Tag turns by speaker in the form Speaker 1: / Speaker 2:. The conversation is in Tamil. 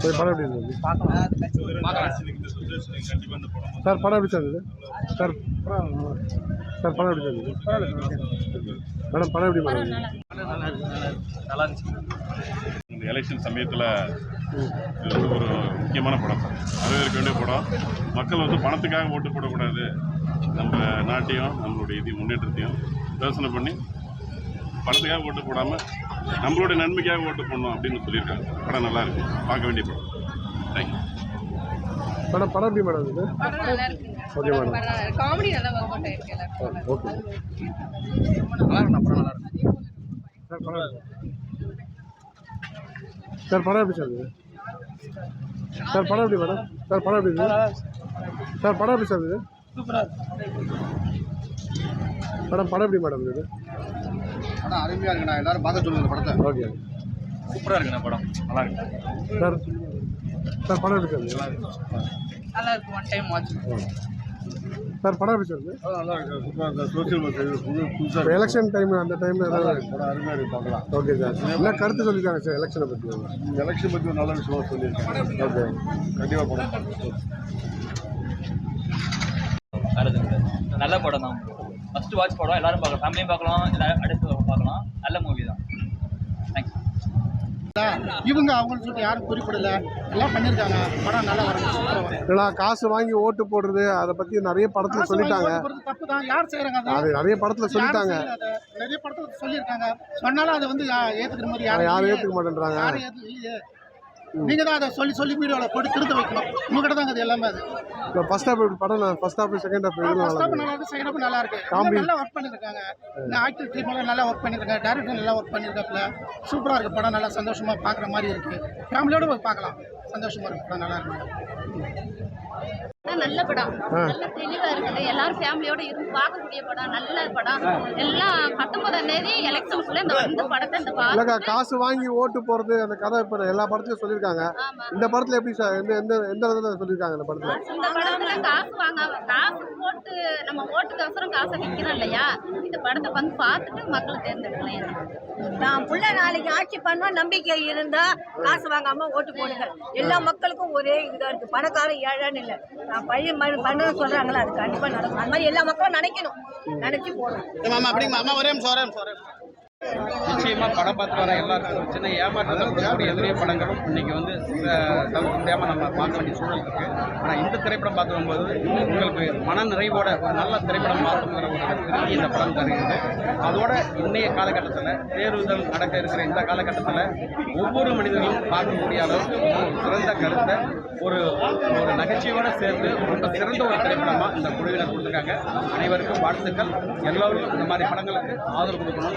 Speaker 1: சரி படம் எப்படி இருந்தது? சார் படம் எப்படி சார் இருந்தது? சார் சார் படம் எப்படி சார் மேடம் படம் எப்படி மேடம்? இருந்தது?
Speaker 2: இந்த எலெக்ஷன் சமயத்தில் இது வந்து ஒரு முக்கியமான படம் வரவேற்க வேண்டிய படம். மக்கள் வந்து பணத்துக்காக ஓட்டு போடக்கூடாது. நம்ம நாட்டையும் நம்மளுடைய இது முன்னேற்றத்தையும் யோசனை பண்ணி பணத்துக்காக ஓட்டு போடாமல் நம்மளுடைய நன்மைக்காக ஓட்டு போடணும் அப்படின்னு சொல்லியிருக்காங்க. படம் நல்லா இருக்கு. பார்க்க வேண்டிய படம். தேங்க்யூ
Speaker 1: மேடம் படம் எப்படி மேடம்
Speaker 3: படம் நல்லா இருக்குங்க.
Speaker 1: Okay, madam.
Speaker 3: காமெடி நல்லா ஒர்க் அவுட் ஆயிருக்கு எல்லாருக்கும்.
Speaker 1: ஓகே. சார் படம்? சார் படம் எப்படி சார் இருந்தது? சார் படம் எப்படி மேடம்? சார் படம் எப்படி சார் படம் எப்படி சார் இருந்தது? மேடம் படம் எப்படி மேடம் இருந்தது?
Speaker 4: படம் அருமையாக இருக்குண்ணா. எல்லாரும் பார்க்க சொல்லுங்க இந்த படத்தை.
Speaker 1: ஓகே
Speaker 5: சூப்பராக இருக்குண்ணா படம். நல்லா இருக்கு.
Speaker 1: சார் சார் படம் இருந்தது
Speaker 3: நல்லா இருக்கு. ஒன் டைம் வாட்ச்
Speaker 1: சார் படம் எப்படி சார் இருந்தது
Speaker 4: நல்லா இருக்கு சூப்பராக இருக்கு. சோசியல் புது புதுசாக
Speaker 1: எலெக்ஷன் டைம் அந்த டைமில் ஏதாவது
Speaker 4: படம் அருமையாக இருக்கு. பார்க்கலாம்.
Speaker 1: Okay sir. என்ன கருத்து சொல்லியிருக்காங்க சார் எலெக்ஷனை பற்றி
Speaker 4: எலெக்ஷன் பற்றி ஒரு நல்ல விஷயமா சொல்லியிருக்காங்க.
Speaker 1: ஓகே.
Speaker 4: கண்டிப்பாக படம்.
Speaker 5: நல்ல படம் தான். ஃபஸ்ட்டு வாட்ச் படம் எல்லாரும் பார்க்கலாம். ஃபேமிலியும் பார்க்கலாம் அடுத்து பார்க்கலாம். நல்ல மூவி தான். தேங்க்ஸ்
Speaker 6: இவங்க அவங்கன்னு சொல்லிட்டு யாரும் குறிப்பிடல. எல்லாம் பண்ணியிருக்காங்க படம் நல்லா
Speaker 1: இல்லைனா காசு வாங்கி ஓட்டு போடுறது அதை பற்றி நிறைய படத்தில் சொல்லிட்டாங்க.
Speaker 6: தப்பு தான் யார் செய்கிறாங்க அதை?
Speaker 1: நிறைய படத்தில் சொல்லிட்டாங்க.
Speaker 6: நிறைய படத்துல சொல்லியிருக்காங்க. சொன்னாலும் அதை வந்து ஏத்துக்கிற மாதிரி
Speaker 1: அதை
Speaker 6: யாரும்
Speaker 1: யாரும்
Speaker 6: இல்லையே.
Speaker 1: ஏற்றுக்க மாட்டேன்றாங்க.
Speaker 6: யாரும் ஏத்து- இல்லையே நீங்க தான் அதை சொல்லி சொல்லி வீடியோவில் போட்டு திருத்த வைக்கணும். உங்ககிட்ட தான் அது எல்லாமே அது.
Speaker 1: இப்போ ஃபர்ஸ்ட் ஹாஃப் படம் first half second half
Speaker 6: first
Speaker 1: நல்லா
Speaker 6: ஹாஃப் நல்லா இருக்கு செகண்ட் ஹாஃப் நல்லா இருக்கு. எல்லாம் நல்லா ஒர்க் பண்ணியிருக்காங்க இந்த ஆக்டர் டீம் எல்லாம் நல்லா ஒர்க் பண்ணியிருக்காங்க டேரக்டர் நல்லா ஒர்க் பண்ணியிருக்காப்புல சூப்பராக இருக்கு படம் நல்லா சந்தோஷமா பார்க்குற மாதிரி இருக்கு. ஃபேமிலியோட போய் பார்க்கலாம். சந்தோஷமா இருக்கு படம் நல்லா இருக்கு.
Speaker 7: நல்ல படம். நல்ல தெளிவா இருக்குது. எல்லாரும் ஃபேமிலியோட இருந்து பார்க்கக்கூடிய படம் நல்ல படம். எல்லாம் பத்தொன்பதாம் தேதி எலெக்ஷனுக்குள்ள இந்த இந்த படத்தை இந்த
Speaker 1: இல்லைக்கா காசு வாங்கி ஓட்டு போடுறது அந்த கதை இப்போ எல்லா படத்துலையும் சொல்லியிருக்காங்க. இந்த படத்தில் எப்படி சார்? எந்த எந்த எந்த விதத்தில் சொல்லியிருக்காங்க இந்த படத்தில்?
Speaker 7: இந்த படத்துல காசு வாங்காம காசு போட்டு நம்ம ஓட்டுக்கு அவசரம் காசை விற்கிறோம் இல்லையா? இந்த படத்தை வந்து பார்த்துட்டு மக்களை தேர்ந்தெடுக்கலாம்
Speaker 8: நான் புள்ள நாளைக்கு ஆட்சி பண்ண நம்பிக்கை இருந்தா காசு வாங்காம ஓட்டு போடுங்க. எல்லா மக்களுக்கும் ஒரே இதுதான் இருக்கு. பணக்காரன் ஏழைன்னு இல்லை. நான் பையன் பண்ண சொல்றாங்களா அது கண்டிப்பா நடக்கும். அந்த மாதிரி எல்லா மக்களும் நினைக்கணும். நினைச்சு போடணும்.
Speaker 6: மாமா அப்படிங்க மாமா ஒரே நிமிஷம் ஒரே நிமிஷம். நிச்சயமாக
Speaker 9: நிச்சயமா படம் பார்த்து வர எல்லாருக்கும் சின்ன ஏமாற்றத்தை கொடுக்கக்கூடிய எதிரே படங்களும் இன்னைக்கு வந்து அஹ், தவிர்க்க நம்ம பார்க்க வேண்டிய சூழல் இருக்கு. ஆனா இந்த திரைப்படம் பார்த்து வரும்போது உங்களுக்கு மன நிறைவோட ஒரு நல்ல திரைப்படம் பார்க்கணுங்கிற ஒரு திருப்தி இந்த படம் தருகிறது. அதோட இன்னைய காலகட்டத்தில் தேர்வுகள் நடக்க இருக்கிற இந்த காலகட்டத்தில் ஒவ்வொரு மனிதர்களும் பார்க்கக்கூடிய அளவுக்கு ஒரு சிறந்த கருத்தை ஒரு ஒரு நகைச்சுவையோட சேர்த்து ரொம்ப சிறந்த ஒரு திரைப்படமாக இந்த குழுவினர் கொடுத்துருக்காங்க. அனைவருக்கும் வாழ்த்துக்கள். எல்லோரும் இந்த மாதிரி படங்களுக்கு ஆதரவு கொடுக்கணும்